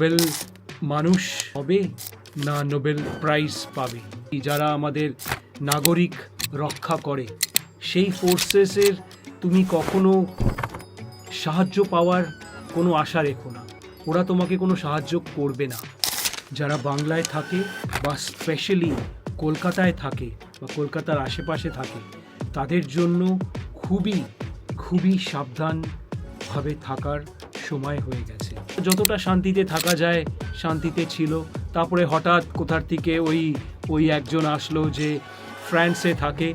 Nobel মানুষ হবে না নোবেল প্রাইজ পাবে। যারা আমাদের নাগরিক রক্ষা করে, সেই ফোর্সেসের তুমি কখনো সাহায্য পাওয়ার কোনো আশা রেখো না। ওরা তোমাকে কোনো সাহায্য করবে না। যারা বাংলায় থাকে বা স্পেশালি কলকাতায় থাকে বা কলকাতার আশেপাশে থাকে, তাদের জন্য খুবই খুবই সাবধানভাবে থাকার সময় হয়ে গেছে। যতটা শান্তিতে থাকা যায়, শান্তিতে ছিল। তারপরে হঠাৎ কোথার থেকে ওই ওই একজন আসলো যে ফ্রান্সে থাকে।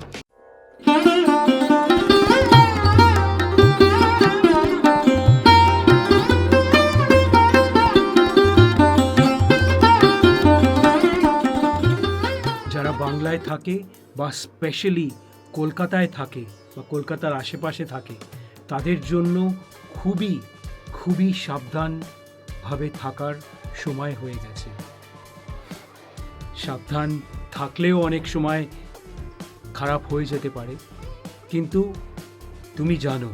যারা বাংলায় থাকে বা স্পেশালি কলকাতায় থাকে বা কলকাতার আশেপাশে থাকে, তাদের জন্য খুবই খুবই সাবধানভাবে থাকার সময় হয়ে গেছে। সাবধান থাকলেও অনেক সময় খারাপ হয়ে যেতে পারে। কিন্তু তুমি জানো,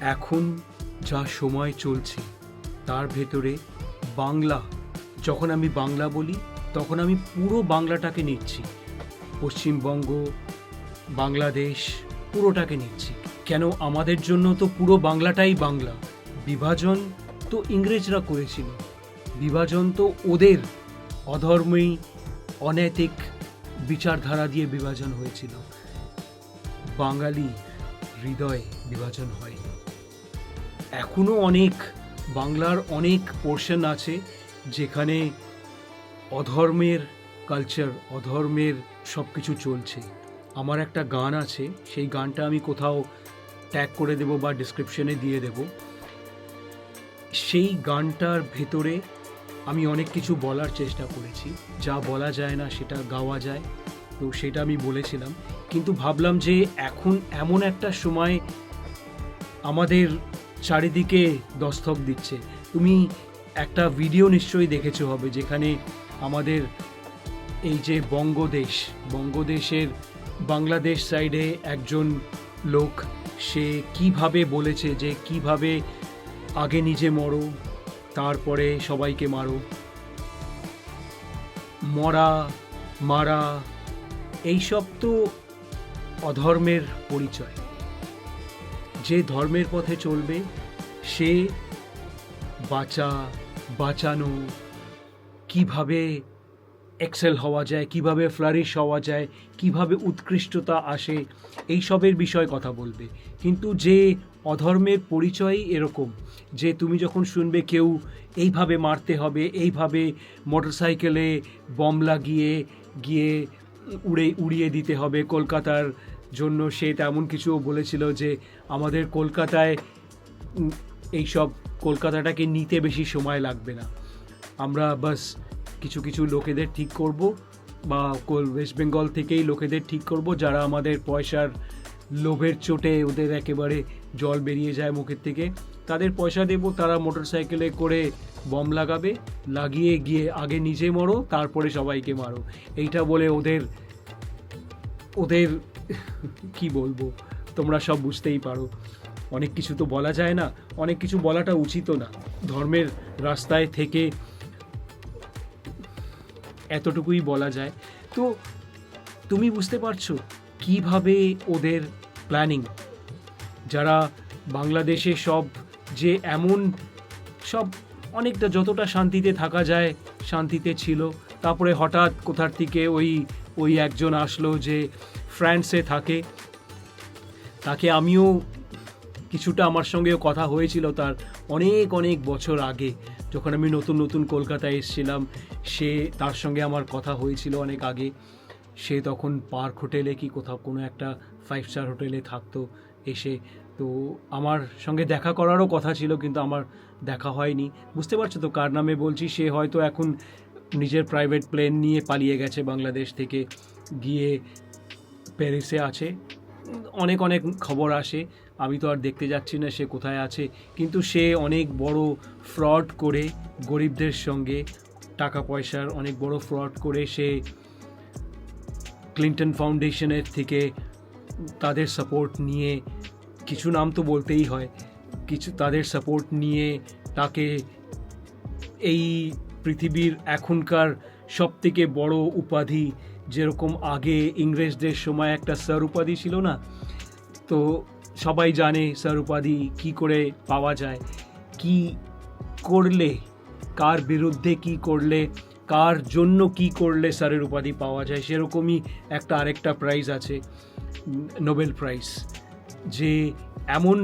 এখন যা সময় চলছে, তার ভেতরে বাংলা, যখন আমি বাংলা বলি, তখন আমি পুরো বাংলাটাকে নিচ্ছি। পশ্চিমবঙ্গ, বাংলাদেশ, পুরোটাকে নিচ্ছি। কেন আমাদের জন্য তো পুরো বাংলাটাই বাংলা। বিভাজন তো ইংরেজরা করেছিল, বিভাজন তো ওদের অধর্মী অনৈতিক বিচারধারা দিয়ে বিভাজন হয়েছিল। বাঙালি হৃদয়ে বিভাজন হয়নি এখনও অনেক, বাংলার অনেক পোর্শন আছে যেখানে অধর্মের কালচার অধর্মের সব কিছু চলছে। আমার একটা গান আছে, সেই গানটা আমি কোথাও ট্যাগ করে দেব বা ডিসক্রিপশনে দিয়ে দেব। সেই গানটার ভেতরে আমি অনেক কিছু বলার চেষ্টা করেছি। যা বলা যায় না, সেটা গাওয়া যায়। তো সেটা আমি বলেছিলাম। কিন্তু ভাবলাম যে এখন এমন একটা সময় আমাদের চারিদিকে দস্তক দিচ্ছে। তুমি একটা ভিডিও নিশ্চয়ই দেখেছ হবে, যেখানে আমাদের এই যে বঙ্গদেশ, বঙ্গদেশের বাংলাদেশ সাইডে একজন লোক, সে কীভাবে বলেছে যে কীভাবে আগে নিজে মরো, তারপরে সবাইকে মারো। মরা, মারা, এইসব তো অধর্মের পরিচয়। যে ধর্মের পথে চলবে, সে বাঁচা, বাঁচানো, কীভাবে এক্সেল হওয়া যায়, কীভাবে ফ্লারিশ হওয়া যায়, কীভাবে উৎকৃষ্টতা আসে এইসবের বিষয়ে কথা বলবে। কিন্তু যে অধর্মের পরিচয়ই এরকম, যে তুমি যখন শুনবে কেউ এইভাবে মারতে হবে, এইভাবে মোটরসাইকেলে বম লাগিয়ে গিয়ে উড়ে, উড়িয়ে দিতে হবে কলকাতার জন্য, সে তেমন কিছু বলেছিল যে আমাদের কলকাতায় এইসব কলকাতাটাকে নিতে বেশি সময় লাগবে না। আমরা বাস কিছু কিছু লোকেদের ঠিক করব বা ওয়েস্ট বেঙ্গল থেকেই লোকেদের ঠিক করব, যারা আমাদের পয়সার লোভের চোটে ওদের একেবারে জল বেরিয়ে যায় মুখের থেকে। তাদের পয়সা দেব, তারা মোটর সাইকেলে করে বম লাগাবে, লাগিয়ে গিয়ে আগে নিজে মরো, তারপরে সবাইকে মারো। এইটা বলে ওদের ওদের কি বলব, তোমরা সব বুঝতেই পারো। অনেক কিছু তো বলা যায় না, অনেক কিছু বলাটা উচিতও না। ধর্মের রাস্তায় থেকে এতটুকুই বলা যায়। তো তুমি বুঝতে পারছ কীভাবে ওদের প্ল্যানিং যারা বাংলাদেশে সব যে এমন সব অনেকটা যতটা শান্তিতে থাকা যায়, শান্তিতে ছিল, তারপরে হঠাৎ কোথার থেকে ওই ওই একজন আসলো যে ফ্রান্সে থাকে, তাকে আমিও কিছুটা আমার সঙ্গেও কথা হয়েছিল তার অনেক অনেক বছর আগে। যখন আমি নতুন নতুন কলকাতায় এসেছিলাম, সে তার সঙ্গে আমার কথা হয়েছিল অনেক আগে। সে তখন পার্ক হোটেলে কি কোথাও কোনো একটা ফাইভ স্টার হোটেলে থাকতো এসে। তো আমার সঙ্গে দেখা করারও কথা ছিল, কিন্তু আমার দেখা হয়নি। বুঝতে পারছ তো কার নামে বলছি? সে হয়তো এখন নিজের প্রাইভেট প্লেন নিয়ে পালিয়ে গেছে বাংলাদেশ থেকে। গিয়ে প্যারিসে আছে। অনেক অনেক খবর আসে। আমি তো আর দেখতে যাচ্ছি না সে কোথায় আছে। কিন্তু সে অনেক বড় ফ্রড করে গরিবদের সঙ্গে টাকা পয়সার অনেক বড় ফ্রড করে সে ক্লিন্টন ফাউন্ডেশনের থেকে তাদের সাপোর্ট নিয়ে, কিছু নাম তো বলতেই হয়, কিছু তাদের সাপোর্ট নিয়ে তাকে এই পৃথিবীর এখনকার সব থেকে বড় উপাধি, যেরকম আগে ইংরেজদের সময় একটা স্যার উপাধি ছিল না, তো সবাই জানে স্যার উপাধি কী করে পাওয়া যায়, কি করলে, কার বিরুদ্ধে কি করলে, কার জন্য কি করলে স্যারের উপাধি পাওয়া যায়, সেরকমই একটা আরেকটা প্রাইজ আছে নোবেল প্রাইজ যে এমন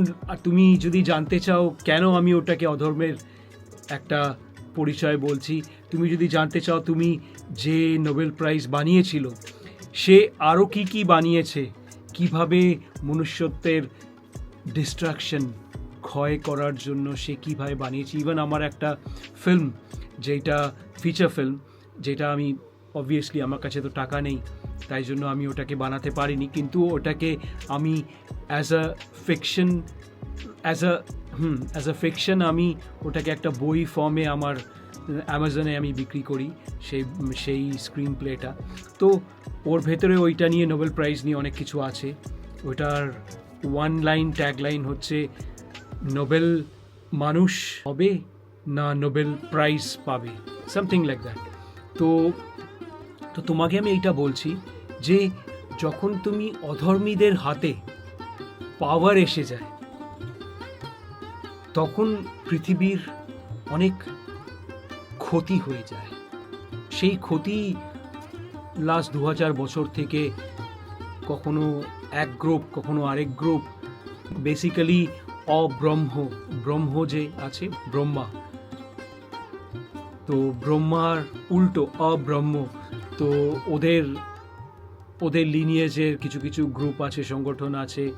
তুমি যদি জানতে চাও কেন আমি ওটাকে অধর্মের একটা পরিচয় বলছি, তুমি যদি জানতে চাও তুমি যে নোবেল প্রাইজ বানিয়েছিল, সে আরও কি কি বানিয়েছে কীভাবে মনুষ্যত্বের ডিস্ট্রাকশন ক্ষয় করার জন্য সে কীভাবে বানিয়েছে? ইভেন আমার একটা ফিল্ম যেটা ফিচার ফিল্ম যেটা আমি অবভিয়াসলি আমার কাছে তো টাকা নেই, তাই জন্য আমি ওটাকে বানাতে পারিনি। কিন্তু ওটাকে আমি as a fiction as a hmm as a fiction আমি ওটাকে একটা বই ফর্মে আমার অ্যামাজনে আমি বিক্রি করি, সেই সেই স্ক্রিন প্লেটা তো ওর ভেতরে ওইটা নিয়ে নোবেল প্রাইজ নিয়ে অনেক কিছু আছে। ওইটার ওয়ান লাইন ট্যাগ লাইন হচ্ছে নোবেল মানুষ হবে না নোবেল প্রাইজ পাবে। সামথিং লাইক দ্যাট তো তো তোমাকে আমি এইটা বলছি যে, যখন তুমি অধর্মীদের হাতে পাওয়ার এসে যায়, তখন পৃথিবীর অনেক ক্ষতি হয়ে যায়। সেই ক্ষতি লাস্ট দু হাজার বছর থেকে কখনো এক গ্রুপ কখনো আরেক গ্রুপ বেসিক্যালি অব্রহ্ম, ব্রহ্ম যে আছে, ব্রহ্মা। তো ব্রহ্মার উল্টো, অব্রহ্ম। তো ওদের ওদের লিনিয়েজের কিছু কিছু গ্রুপ আছে, সংগঠন আছে,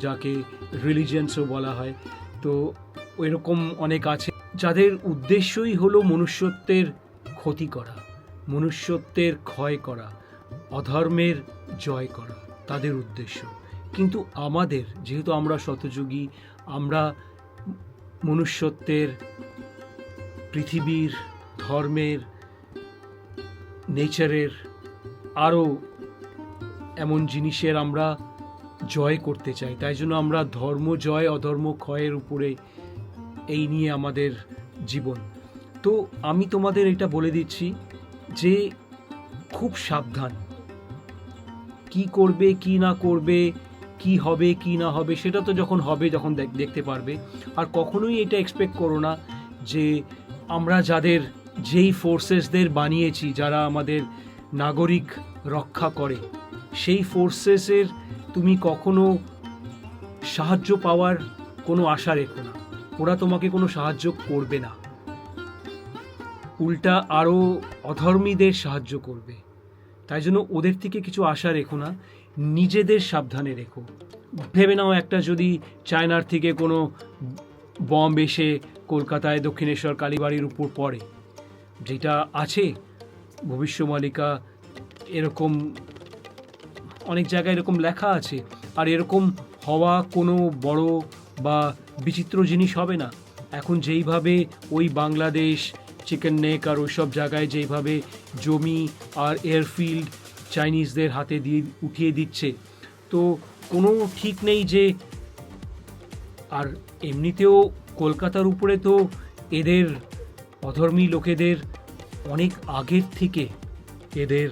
যাকে রিলিজিয়ান্সও বলা হয়। তো এরকম অনেক আছে, যাদের উদ্দেশ্যই হলো মনুষ্যত্বের ক্ষতি করা। মনুষ্যত্বের ক্ষয় করা, অধর্মের জয় করা, তাদের উদ্দেশ্য। কিন্তু আমাদের, যেহেতু আমরা শতযুগী, আমরা মনুষ্যত্বের, পৃথিবীর, ধর্মের, নেচারের আরও এমন জিনিসের আমরা জয় করতে চাই। তাই জন্য আমরা ধর্ম জয়, অধর্ম ক্ষয়ের উপরে এই নিয়ে আমাদের জীবন। তো আমি তোমাদের এটা বলে দিচ্ছি যে খুব সাবধান। কি করবে, কি না করবে, কি হবে, কি না হবে, সেটা তো যখন হবে যখন দেখ- দেখতে পারবে। আর কখনোই এটা এক্সপেক্ট করো না যে আমরা যাদের, যেই ফোর্সেসদের বানিয়েছি, যারা আমাদের নাগরিক রক্ষা করে, সেই ফোর্সেসের তুমি কখনো সাহায্য পাওয়ার কোনো আশা রেখো না। ওরা তোমাকে কোনো সাহায্য করবে না। উল্টা আরও অধর্মীদের সাহায্য করবে। তাই জন্য ওদের থেকে কিছু আশা রেখো না, নিজেদের সাবধানে রেখো। ভেবে নাও একটা যদি চায়নার থেকে কোনো বম্ব এসে কলকাতায় দক্ষিণেশ্বর, কালীবাড়ির উপর পড়ে, যেটা আছে ভবিষ্যমালিকা এরকম অনেক জায়গায় এরকম লেখা আছে, আর এরকম হওয়া কোনো বড় বা বিচিত্র জিনিস হবে না। এখন যেইভাবে ওই বাংলাদেশ চিকেন নেক আর ওইসব জায়গায় যেইভাবে জমি আর এয়ারফিল্ড চাইনিজদের হাতে দিয়ে উঠিয়ে দিচ্ছে। তো কোনো ঠিক নেই যে আর এমনিতেও কলকাতার উপরে তো এদের অধর্মী লোকেদের অনেক আগের থেকে এদের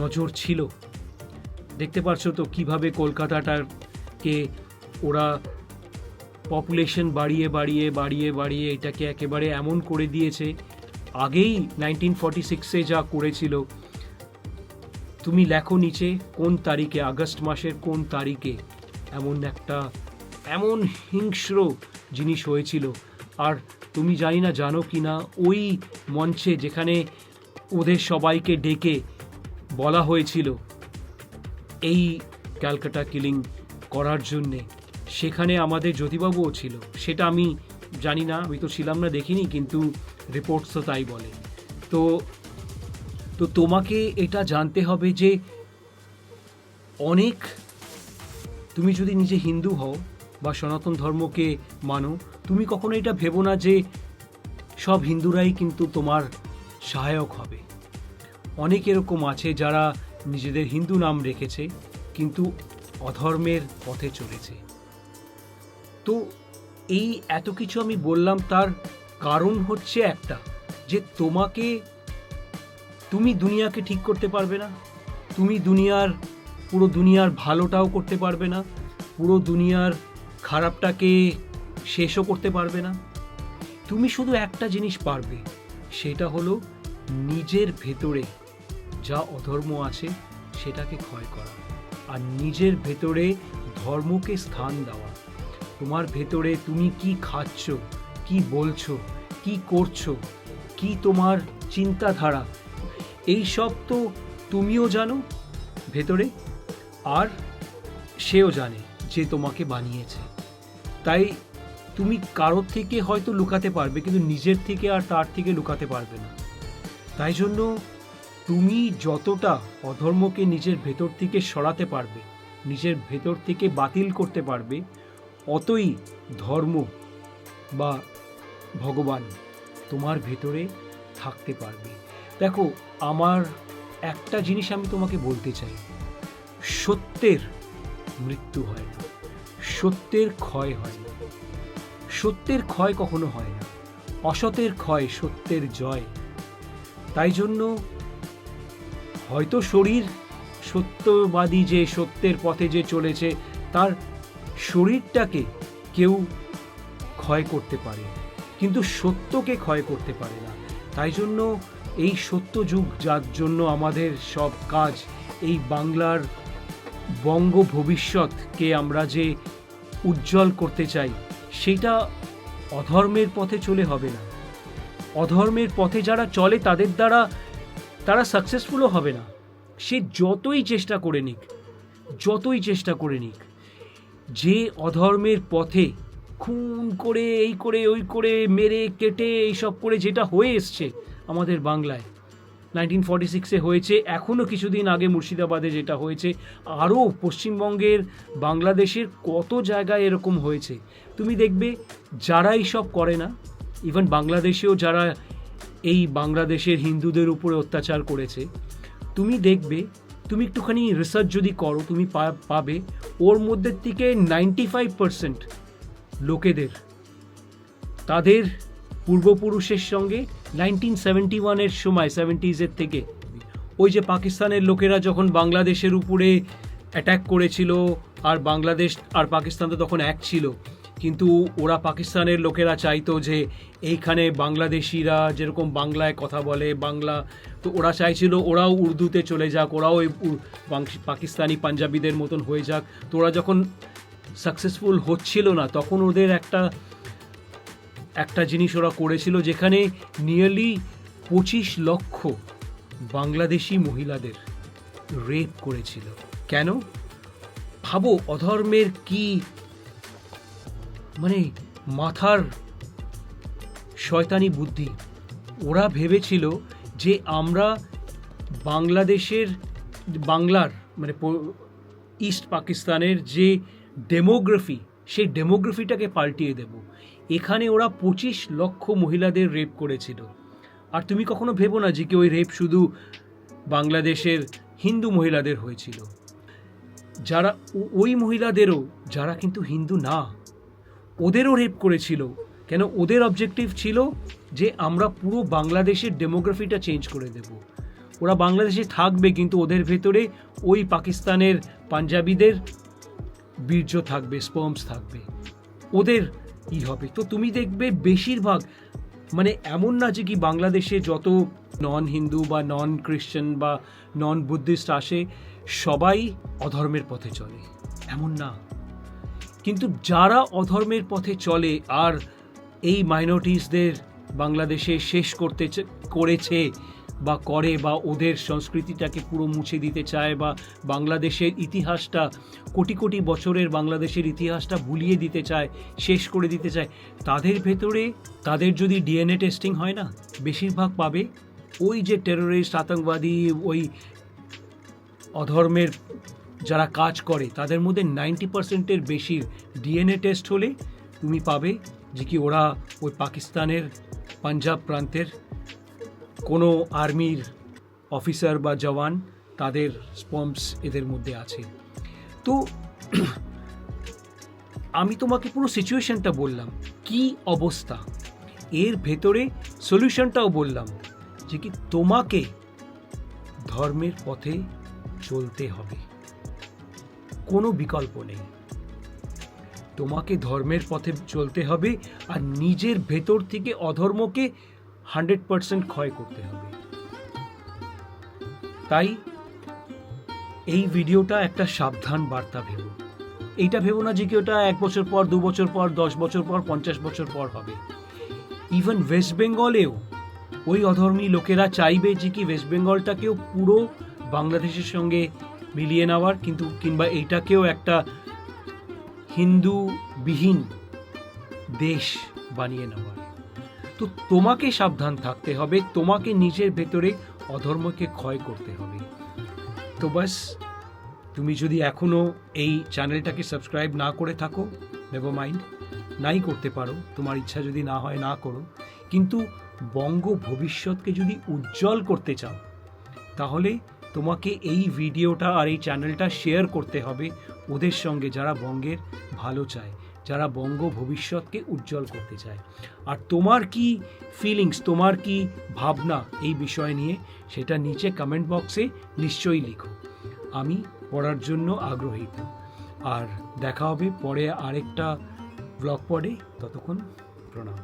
নজর ছিল। দেখতে পারছ তো কীভাবে কলকাতাটাকে ওরা পপুলেশন বাড়িয়ে বাড়িয়ে বাড়িয়ে বাড়িয়ে এটাকে একেবারে এমন করে দিয়েছে। আগেই নাইনটিন ফর্টি সিক্সে যা করেছিল, তুমি লেখো নিচে কোন তারিখে, আগস্ট মাসের কোন তারিখে, এমন একটা, এমন হিংস্র জিনিস হয়েছিল। আর তুমি জানি না, জানো কি না, ওই মঞ্চে যেখানে ওদের সবাইকে ডেকে বলা হয়েছিল, এই ক্যালকাটা কিলিং করার জন্যে। সেখানে আমাদের জ্যোতিবাবুও ছিল। সেটা আমি জানি না, আমি তো ছিলাম না, দেখিনি, কিন্তু রিপোর্টস তো তাই বলে। তো তো তোমাকে এটা জানতে হবে যে অনেক, তুমি যদি নিজে হিন্দু হও বা সনাতন ধর্মকে মানো, তুমি কখনো এটা ভেবো না যে সব হিন্দুরাই কিন্তু তোমার সহায়ক হবে। অনেক এরকম আছে যারা নিজেদের হিন্দু নাম রেখেছে, কিন্তু অধর্মের পথে চলেছে। তো এই এত কিছু আমি বললাম, তার কারণ হচ্ছে একটা, যে তোমাকে, তুমি দুনিয়াকে ঠিক করতে পারবে না, তুমি দুনিয়ার, পুরো দুনিয়ার ভালোটাও করতে পারবে না, পুরো দুনিয়ার খারাপটাকে শেষও করতে পারবে না। তুমি শুধু একটা জিনিস পারবে, সেটা হলো নিজের ভেতরে যা অধর্ম আছে, সেটাকে ক্ষয় করা, আর নিজের ভেতরে ধর্মকে স্থান দেওয়া। তোমার ভেতরে তুমি কি খাচ্ছ, কি বলছো, কি করছ, কি তোমার চিন্তাধারা? এই সব তো তুমিও জানো ভেতরে, আর সেও জানে যে তোমাকে বানিয়েছে। তাই তুমি কারোর থেকে হয়তো লুকাতে পারবে, কিন্তু নিজের থেকে আর তার থেকে লুকাতে পারবে না। তাই জন্য তুমি যতটা অধর্মকে নিজের ভেতর থেকে সরাতে পারবে, নিজের ভেতর থেকে বাতিল করতে পারবে অতই ধর্ম বা ভগবান তোমার ভেতরে থাকতে পারবে। দেখো, আমার একটা জিনিস আমি তোমাকে বলতে চাই। সত্যের মৃত্যু হয় না। সত্যের ক্ষয় হয় না। সত্যের ক্ষয় কখনো হয় না। অসতের ক্ষয়, সত্যের জয়। তাই জন্য হয়তো শরীর সত্যবাদী যে সত্যের পথে যে চলেছে, তার শরীরটাকে কেউ ক্ষয় করতে পারে, কিন্তু সত্যকে ক্ষয় করতে পারে না। তাই জন্য এই সত্য যুগ, যার জন্য আমাদের সব কাজ, এই বাংলার বঙ্গ ভবিষ্যৎকে আমরা যে উজ্জ্বল করতে চাই, সেটা অধর্মের পথে চলে হবে না। অধর্মের পথে যারা চলে, তাদের দ্বারা তারা সাকসেসফুলও হবে না। সে যতই চেষ্টা করে নিক, যতই চেষ্টা করে নিক যে অধর্মের পথে খুন করে, এই করে, ওই করে, মেরে, কেটে, এইসব করে যেটা হয়ে এসছে আমাদের বাংলায়। নাইনটিন ফর্টি সিক্সে হয়েছে এখনও কিছুদিন আগে মুর্শিদাবাদে যেটা হয়েছে, আরও পশ্চিমবঙ্গের বাংলাদেশের কত জায়গায় এরকম হয়েছে। তুমি দেখবে, যারা এইসব করে না ইভেন বাংলাদেশেও যারা এই বাংলাদেশের হিন্দুদের উপরে অত্যাচার করেছে, তুমি দেখবে তুমি একটুখানি রিসার্চ যদি করো, তুমি পাবে, ওর মধ্যে থেকে নাইনটি ফাইভ পার্সেন্ট লোকেদের, তাদের পূর্বপুরুষের সঙ্গে নাইনটিন সেভেন্টি ওয়ানের সময় সেভেন্টিজের থেকে। ওই যে পাকিস্তানের লোকেরা যখন বাংলাদেশের উপরে অ্যাটাক করেছিল, আর বাংলাদেশ আর পাকিস্তান তো তখন এক ছিল কিন্তু ওরা পাকিস্তানের লোকেরা চাইতো যে এইখানে বাংলাদেশিরা যেরকম বাংলায় কথা বলে, বাংলা, তো ওরা চাইছিল ওরাও উর্দুতে চলে যাক, ওরাও এই পাকিস্তানি পাঞ্জাবিদের মতন হয়ে যাক। তো ওরা যখন সাকসেসফুল হচ্ছিল না, তখন ওদের একটা একটা জিনিস ওরা করেছিল যেখানে নিয়ারলি পঁচিশ লক্ষ বাংলাদেশি মহিলাদের রেপ করেছিল। কেন? ভাবো, অধর্মের কি মানে মাথার শয়তানি বুদ্ধি। ওরা ভেবেছিল যে আমরা বাংলাদেশের, বাংলার মানে ইস্ট পাকিস্তানের যে ডেমোগ্রাফি, সেই ডেমোগ্রাফিটাকে পাল্টিয়ে দেব। এখানে ওরা পঁচিশ লক্ষ মহিলাদের রেপ করেছিল। আর তুমি কখনো ভেবো না যে কি ওই রেপ শুধু বাংলাদেশের হিন্দু মহিলাদের হয়েছিল। যারা ওই মহিলাদেরও, যারা কিন্তু হিন্দু না ওদেরও রেপ করেছিল। কেন? ওদের অবজেক্টিভ ছিল যে আমরা পুরো বাংলাদেশের ডেমোগ্রাফিটা চেঞ্জ করে দেব। ওরা বাংলাদেশে থাকবে, কিন্তু ওদের ভেতরে ওই পাকিস্তানের পাঞ্জাবিদের বীর্য থাকবে স্পর্মস থাকবে। ওদের ই হবে। তো তুমি দেখবে বেশিরভাগ মানে এমন না যে কি বাংলাদেশে যত নন হিন্দু বা নন খ্রিশ্চান বা নন বুদ্ধিস্ট আসে, সবাই অধর্মের পথে চলে। এমন না। কিন্তু যারা অধর্মের পথে চলে আর এই মাইনরিটিসদের বাংলাদেশে শেষ করতে করেছে বা করে বা ওদের সংস্কৃতিটাকে পুরো মুছে দিতে চায় বা বাংলাদেশের ইতিহাসটা কোটি কোটি বছরের বাংলাদেশের ইতিহাসটা ভুলিয়ে দিতে চায়, শেষ করে দিতে চায়, তাদের ভেতরে তাদের যদি ডিএনএ টেস্টিং হয় না, বেশিরভাগ পাবে ওই যে টেরোরিস্ট আতঙ্কবাদী, ওই অধর্মের যারা কাজ করে, তাদের মধ্যে নাইনটি পার্সেন্টের বেশি ডিএনএ টেস্ট হলে তুমি পাবে যে কি ওরা ওই পাকিস্তানের, পাঞ্জাব প্রান্তের কোনো আর্মির অফিসার বা জওয়ান তাদের স্পম্পস এদের মধ্যে আছে। তো আমি তোমাকে পুরো সিচুয়েশনটা বললাম, কি অবস্থা? এর ভেতরে সলিউশনটাও বললাম যে কি তোমাকে ধর্মের পথে চলতে হবে। কোনো বিকল্প নেই। তোমাকে ধর্মের পথে চলতে হবে আর নিজের ভেতর থেকে অধর্মকে হান্ড্রেড পারসেন্ট ক্ষয় করতে হবে। তাই এই ভিডিওটা একটা সাবধান বার্তা ভেবো। এইটা ভেবো না যে কি ওটা এক বছর পর, দু বছর পর, দশ বছর পর, পঞ্চাশ বছর পর হবে। ইভেন ওয়েস্ট বেঙ্গলেও ওই অধর্মী লোকেরা চাইবে যে কি ওয়েস্ট বেঙ্গলটাকেও পুরো বাংলাদেশের সঙ্গে মিলিয়ে নেওয়ার, কিন্তু কিংবা এইটাকেও একটা হিন্দুবিহীন দেশ বানিয়ে নেওয়ার। তো তোমাকে সাবধান থাকতে হবে, তোমাকে নিজের ভেতরে অধর্মকে ক্ষয় করতে হবে। তো বাস, তুমি যদি এখনও এই চ্যানেলটাকে সাবস্ক্রাইব না করে থাকো নেভার মাইন্ড নাই করতে পারো, তোমার ইচ্ছা যদি না হয় না করো। কিন্তু বঙ্গ ভবিষ্যৎকে যদি উজ্জ্বল করতে চাও, তাহলে তোমাকে এই ভিডিওটা আর এই চ্যানেলটা শেয়ার করতে হবে ওদের সঙ্গে যারা বঙ্গের ভালো চায়, যারা বঙ্গ ভবিষ্যৎকে উজ্জ্বল করতে চায়। আর তোমার কি ফিলিংস তোমার কি ভাবনা এই বিষয় নিয়ে সেটা নিচে কমেন্ট বক্সে নিশ্চয়ই লিখো। আমি পড়ার জন্য আগ্রহী। আর দেখা হবে পরে আরেকটা ব্লগ পড়ে ততক্ষণ প্রণাম।